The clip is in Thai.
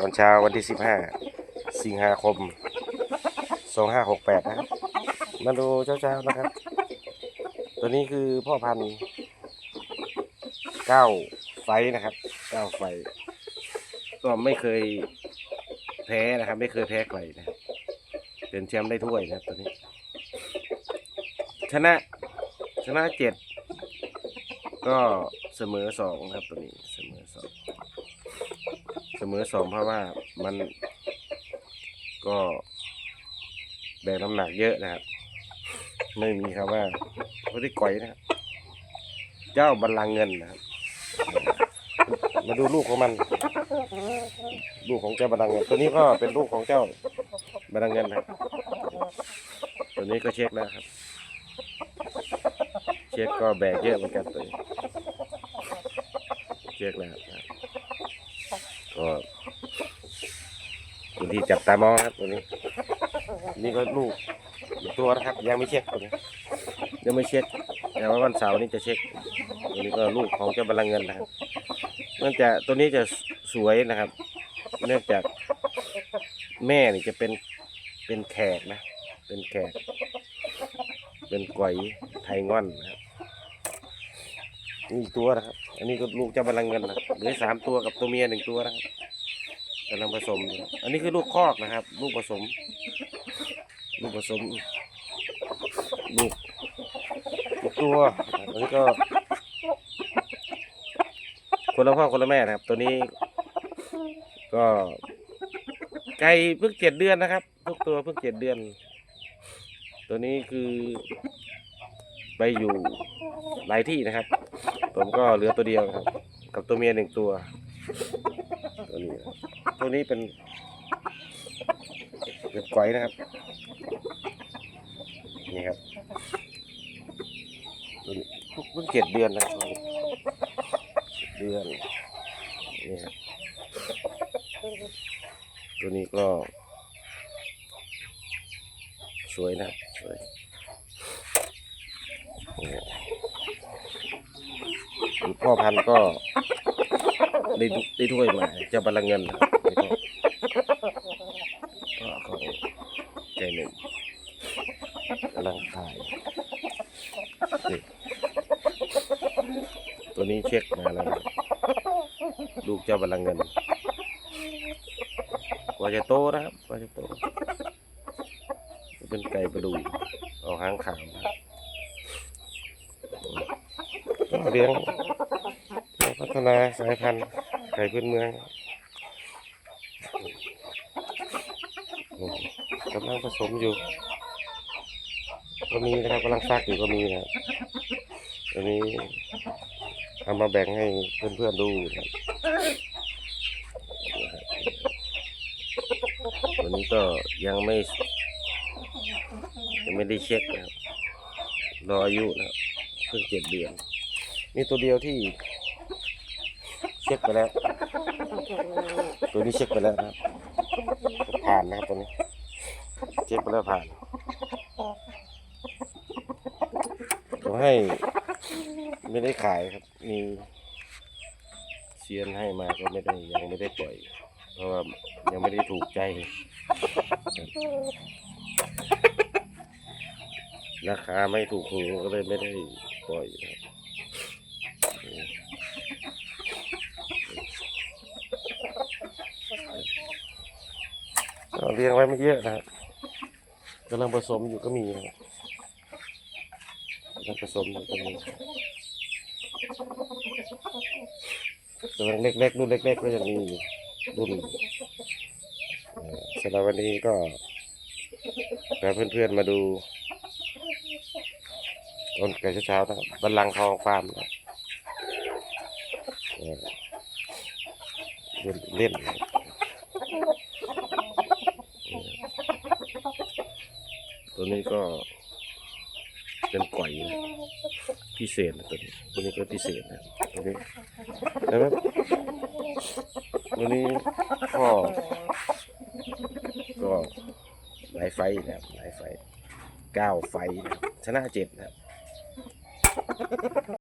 ตอนเช้าวันที่สิบห้าสิงหาคมสองห้าหกแปดนะครับมาดูเช้าๆนะครับ ตัวนี้คือพ่อพันธุ์เก้าไฟนะครับเก้าไฟ ก็ไม่เคยแพ้นะครับ ไม่เคยแพ้ใครนะครับเป็นแชมป์ได้ถ้วยนะครับตัวนี้ ชนะชนะเจ็ดก็เสมอสองครับตัวนี้เสมอสอง เสมอสองเพราะว่ามันก็แบกน้ำหนักเยอะนะครับ ไม่มีครับว่าเขาได้ก่อยนะครับ เจ้าบัลลังก์เงินนะครับ มาดูลูกของมัน ลูกของเจ้าบัลลังก์เงิน ตัวนี้ก็เป็นลูกของเจ้าบัลลังก์เงินนะครับ ตัวนี้ก็เช็คแล้วครับ เช็คก็แบกเยอะเหมือนกันตัวเช็คแล้วนะครับก็ตัวที่ จับตามองครับตัวนี้ นี่ก็ลูกตัวนะครับ ยังไม่เช็คตัวนี้ยังไม่เช็คแต่ว่าวันเสาร์นี้จะเช็คตัวนี้ก็ลูกของเจ้าบาลังก์เงินนะครับเนื่องจากตัวนี้จะสวยนะครับ เนื่องจากแม่นี่จะเป็นเป็นแขกนะ เป็นแขก เป็นก๋อยไทยง่อนนะครับนี่ตัวนะครับ อันนี้ก็ลูกเจ้าบาลังก์เงินนะเหลือสามตัวกับตัวเมียหนึ่งตัวนะครับ กำลังผสมอยู่อันนี้คือลูกคอกนะครับ ลูกผสม ลูกผสม ลูกอีกตัวอันนี้ก็ คนละพ่อคนละแม่นะครับ ตัวนี้ ก็ ไก่เพิ่งเจ็ดเดือนนะครับทุกตัวเพิ่งเจ็ดเดือน ตัวนี้คือไปอยู่หลายที่นะครับ ผมก็เหลือตัวเดียวครับ กับตัวเมียหนึ่งตัว ตัวนี้เป็นเป็นไกวนะครับ นี่ครับตัวนี้เพิ่งเจ็ดเดือนนะครับเดือนนี่ครับตัวนี้ก็ สวยนะสวยโอ้โหพ่อพันธุ์ก็ได้ได้ถ้วยมาจะบาลังก์เงินนะครับนี่ก็ก็ของใจหนึ่งกำ ลังถ่ายนี่ตัวนี้เช็คมาแล้วนะลูกเจ้าบาลังก์เงินกว่าจะโตนะครับกว่าจะโต เป็นไก่ประดูออกหางขาวนะครับก็เลี้ยงพัฒนาสายพันธุ์ไก่พื้นเมืองกำลังผสมอยู่ ก็มีนะครับกำลังฟักอยู่ก็มีนะครับตัวนี้เอามาแบ่งให้เพื่อนๆดูนะครับตัวนี้ก็ยังไม่ยังไม่ได้เช็คนะครับรออายุนะครับเพิ่งเจ็ดเดือน มีตัวเดียวที่เช็คไปแล้ว ตัวนี้เช็คไปแล้วนะครับผ่านนะครับตัวนี้ เช็คไปแล้วผ่านผม ให้ ไม่ได้ขายครับ มีเซียนให้มาก็ไม่ได้ยังไม่ได้ปล่อย เพราะว่ายังไม่ได้ถูกใจ ราคาไม่ถูกหูก็เลยไม่ได้ปล่อยครับเลี้ยงไว้ไม่เยอะนะครับกำลังผสมอยู่ก็มีครับ กำลังผสมอยู่ก็มีกำลังเล็กๆรุ่นเล็กๆก็ยังมีรุ่นสำหรับวันนี้ก็พาเพื่อนๆมาดูต้นไก่เช้าๆนะบัลลังทองฟาร์มนะเล่นตัวนี้ก็ เป็นก่อยนะพิเศษนะตัวนี้ตัวนี้ก็พิเศษนะตัวนี้นะครับตัวนี้พ่อก็หลายไฟนะครับหลายไฟเก้าไฟนะชนะเจ็ดนะครับ